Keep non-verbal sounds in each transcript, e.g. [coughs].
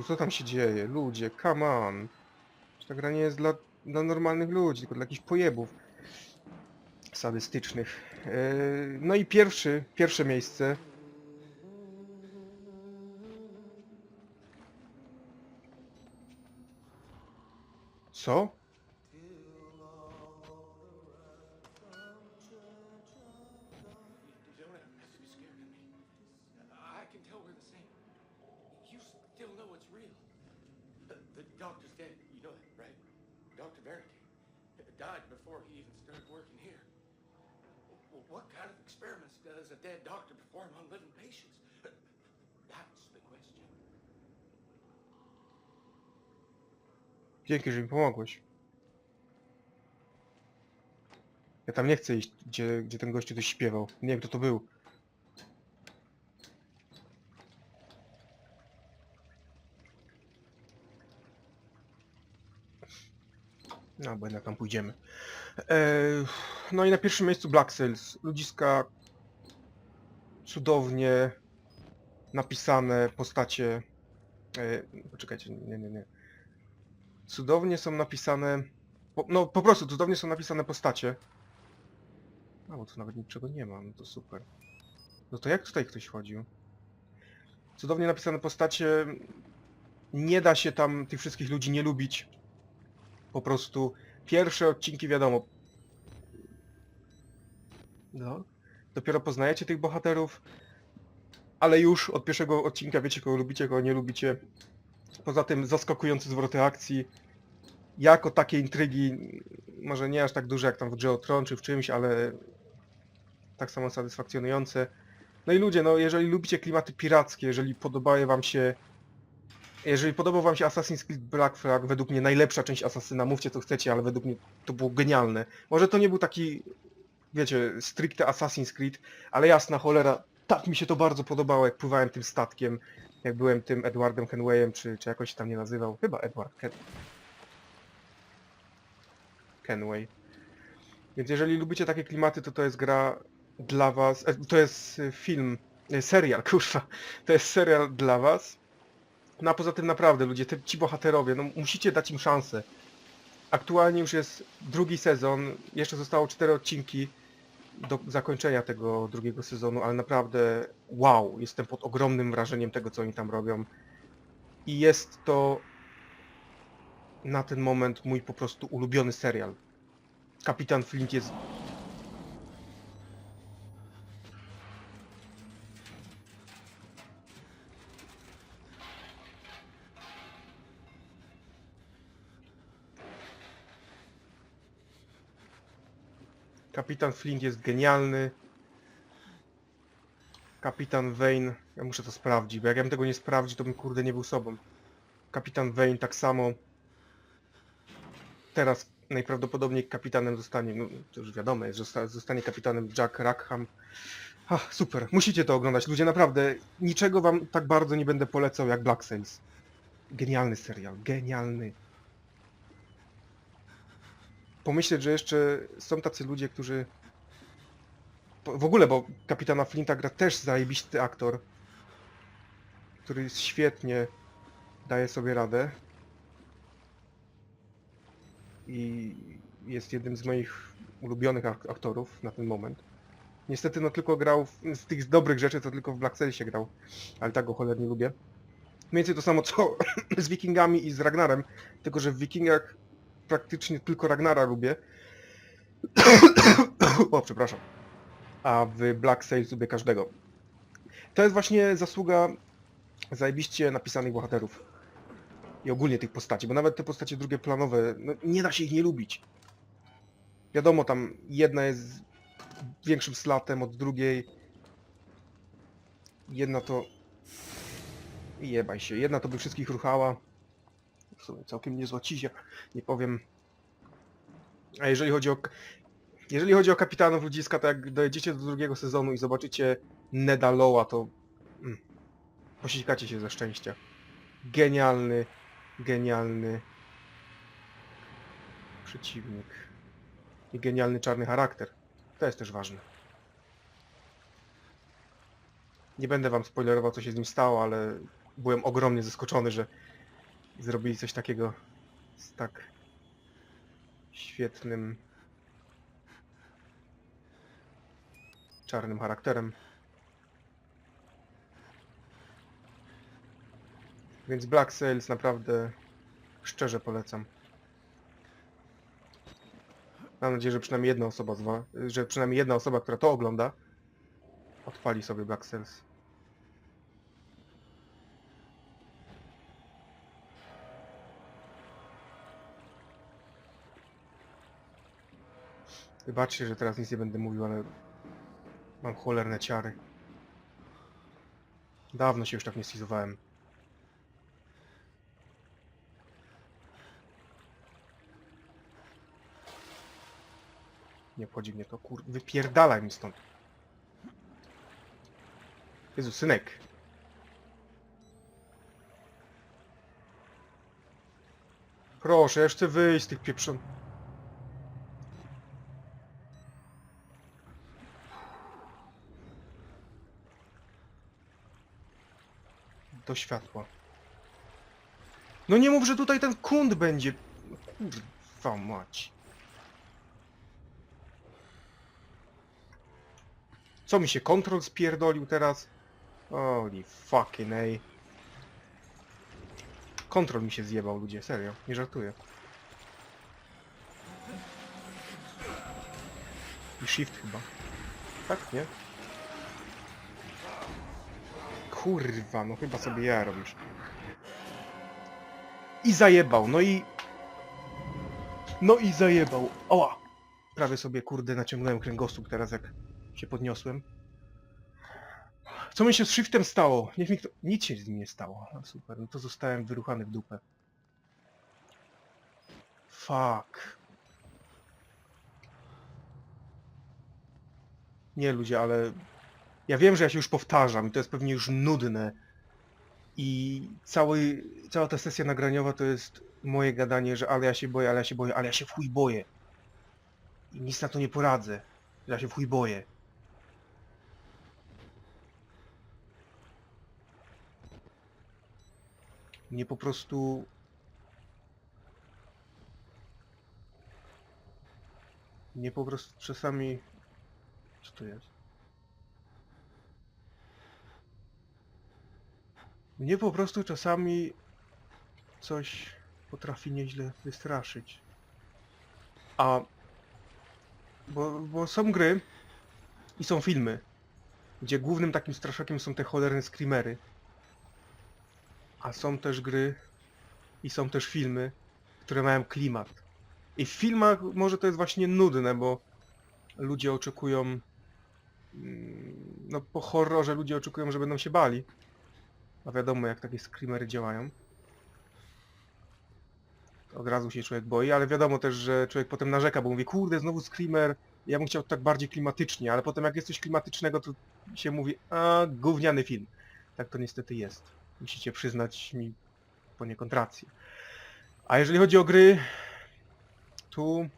Jezu, co tam się dzieje? Ludzie, come on. Ta gra nie jest dla, dla normalnych ludzi, tylko dla jakichś pojebów sadystycznych. Yy, no i pierwszy, pierwsze miejsce. Co? Died before he even started working here. Well, what kind of experiments does a dead doctor perform on living patients? That's the question. Dzięki, że mi pomogłeś. Ja tam nie chcę iść, gdzie, gdzie ten gościu coś śpiewał. Nie wiem, kto to był. No, bo jednak tam pójdziemy. Eee, no i na pierwszym miejscu Black Sails. Ludziska cudownie napisane postacie. E, poczekajcie, nie, nie, nie. Cudownie są napisane. Po, no po prostu cudownie są napisane postacie. A bo tu nawet niczego nie ma, no to super. No to jak tutaj ktoś chodził? Cudownie napisane postacie. Nie da się tam tych wszystkich ludzi nie lubić. Po prostu pierwsze odcinki wiadomo. No. Dopiero poznajecie tych bohaterów. Ale już od pierwszego odcinka wiecie kogo lubicie, kogo nie lubicie. Poza tym zaskakujące zwroty akcji. Jako takie intrygi, może nie aż tak duże jak tam w grze o Tron czy w czymś, ale tak samo satysfakcjonujące. No i ludzie, no jeżeli lubicie klimaty pirackie, jeżeli podobają wam się jeżeli podobał wam się Assassin's Creed Black Flag, według mnie najlepsza część Asasyna, mówcie co chcecie, ale według mnie to było genialne. Może to nie był taki, wiecie, stricte Assassin's Creed, ale jasna cholera, tak mi się to bardzo podobało, jak pływałem tym statkiem, jak byłem tym Edwardem Kenwayem, czy, czy jakoś się tam nie nazywał. Chyba Edward Ken... Kenway. Więc jeżeli lubicie takie klimaty, to to jest gra dla was, e, to jest film, e, serial, [laughs] kurwa, to jest serial dla was. No a poza tym naprawdę ludzie, te, ci bohaterowie, no musicie dać im szansę. Aktualnie już jest drugi sezon, jeszcze zostało cztery odcinki do zakończenia tego drugiego sezonu, ale naprawdę wow, jestem pod ogromnym wrażeniem tego, co oni tam robią. I jest to na ten moment mój po prostu ulubiony serial. Kapitan Flint jest... Kapitan Flint jest genialny. Kapitan Vane, ja muszę to sprawdzić, bo jak ja bym tego nie sprawdził, to bym kurde nie był sobą. Kapitan Vane tak samo. Teraz najprawdopodobniej kapitanem zostanie, no to już wiadomo jest, że zosta- zostanie kapitanem Jack Rackham. Ach, super, musicie to oglądać. Ludzie, naprawdę, niczego wam tak bardzo nie będę polecał jak Black Sails. Genialny serial, genialny. Pomyśleć, że jeszcze są tacy ludzie, którzy... W ogóle, bo kapitana Flinta gra też zajebisty aktor, który świetnie daje sobie radę i jest jednym z moich ulubionych ak- aktorów na ten moment. Niestety no tylko grał w, z tych dobrych rzeczy, to tylko w Black Sailsie grał, ale tak go cholernie lubię. Mniej więcej to samo co [coughs] z Wikingami i z Ragnarem, tylko że w Wikingach praktycznie tylko Ragnara lubię. [coughs] o, przepraszam. A w Black Sails lubię każdego. To jest właśnie zasługa zajebiście napisanych bohaterów i ogólnie tych postaci, bo nawet te postacie drugie planowe, no, nie da się ich nie lubić. Wiadomo, tam jedna jest większym slatem od drugiej. Jedna to... Jebaj się, jedna to by wszystkich ruchała. W sumie całkiem niezła cizia, nie powiem. A jeżeli chodzi o... Jeżeli chodzi o kapitanów ludziska, to jak dojedziecie do drugiego sezonu i zobaczycie Neda Loa, to... Mm, posikacie się ze szczęścia. Genialny, genialny przeciwnik. I genialny czarny charakter. To jest też ważne. Nie będę wam spoilerował co się z nim stało, ale byłem ogromnie zaskoczony, że zrobili coś takiego z tak świetnym czarnym charakterem. Więc Black Sails naprawdę szczerze polecam. Mam nadzieję, że przynajmniej jedna osoba, że przynajmniej jedna osoba, która to ogląda, odpali sobie Black Sails. Wybaczcie, że teraz nic nie będę mówił, ale mam cholerne ciary. Dawno się już tak nie stizowałem. Nie obchodzi mnie to, kur... Wypierdalaj mi stąd. Jezu, synek. Proszę, jeszcze wyjść z tych pieprzon... Do światła. No nie mów, że tutaj ten kund będzie. Kurwa mać. Co mi się kontrol spierdolił teraz? Holy fucking ej. Kontrol mi się zjebał ludzie, serio, nie żartuję. I shift chyba. Tak, nie? Kurwa, no chyba sobie ja robisz. I zajebał, no i... No i zajebał. Oła! Prawie sobie, kurde, naciągnąłem kręgosłup teraz, jak się podniosłem. Co mi się z shiftem stało? Niech mi kto... Nic się z nim nie stało. No super, no to zostałem wyruchany w dupę. Fuck. Nie ludzie, ale ja wiem, że ja się już powtarzam i to jest pewnie już nudne. I cały, cała ta sesja nagraniowa to jest moje gadanie, że ale ja się boję, ale ja się boję, ale ja się w chuj boję. I nic na to nie poradzę. Ja się w chuj boję. Mnie po prostu... Mnie po prostu czasami... Co to jest? Mnie po prostu czasami coś potrafi nieźle wystraszyć. A... Bo, bo są gry i są filmy, gdzie głównym takim straszakiem są te cholerne screamery. A są też gry i są też filmy, które mają klimat. I w filmach może to jest właśnie nudne, bo ludzie oczekują... mm, No po horrorze ludzie oczekują, że będą się bali. A wiadomo jak takie screamery działają. Od razu się człowiek boi, ale wiadomo też, że człowiek potem narzeka, bo mówi, kurde, znowu screamer, ja bym chciał tak bardziej klimatycznie, ale potem jak jest coś klimatycznego, to się mówi, a gówniany film. Tak to niestety jest. Musicie przyznać mi poniekąd rację. A jeżeli chodzi o gry, tu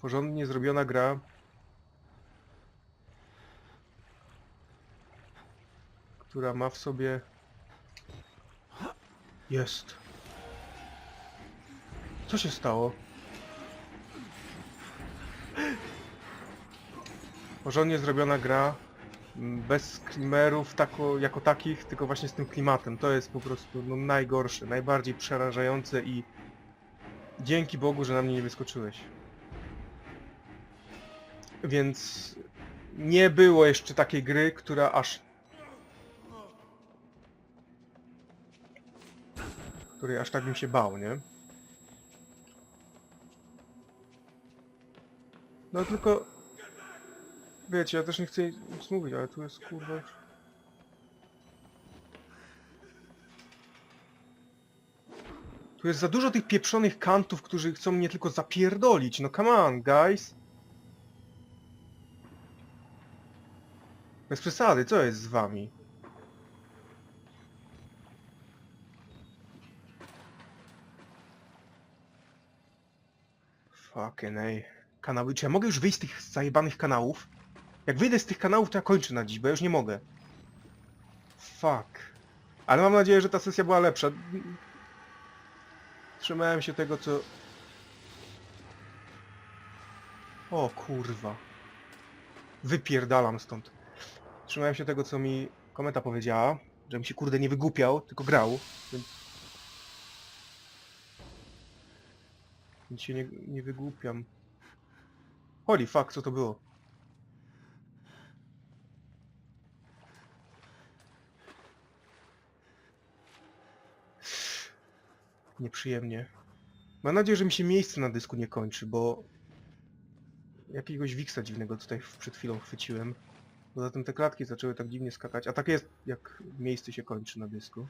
porządnie zrobiona gra która ma w sobie... Jest. Co się stało? Porządnie zrobiona gra, m, bez screamerów tako, jako takich, tylko właśnie z tym klimatem. To jest po prostu no, najgorsze, najbardziej przerażające i dzięki Bogu, że na mnie nie wyskoczyłeś. Więc nie było jeszcze takiej gry, która aż której aż tak bym się bał, nie? No tylko... Wiecie, ja też nie chcę nic mówić, ale tu jest kurwa... Tu jest za dużo tych pieprzonych kantów, którzy chcą mnie tylko zapierdolić. No come on, guys. Bez przesady, co jest z wami? Fucking ej. Kanały. Czy ja mogę już wyjść z tych zajebanych kanałów? Jak wyjdę z tych kanałów, to ja kończę na dziś, bo ja już nie mogę. Fuck. Ale mam nadzieję, że ta sesja była lepsza. Trzymałem się tego, co... O kurwa. Wypierdalam stąd. Trzymałem się tego, co mi kometa powiedziała, żebym się kurde nie wygłupiał, tylko grał, więc... Więc się nie, nie wygłupiam. Holy fuck, co to było? Nieprzyjemnie. Mam nadzieję, że mi się miejsce na dysku nie kończy, bo... Jakiegoś wiksa dziwnego tutaj przed chwilą chwyciłem. Poza tym te klatki zaczęły tak dziwnie skakać, a tak jest jak miejsce się kończy na dysku.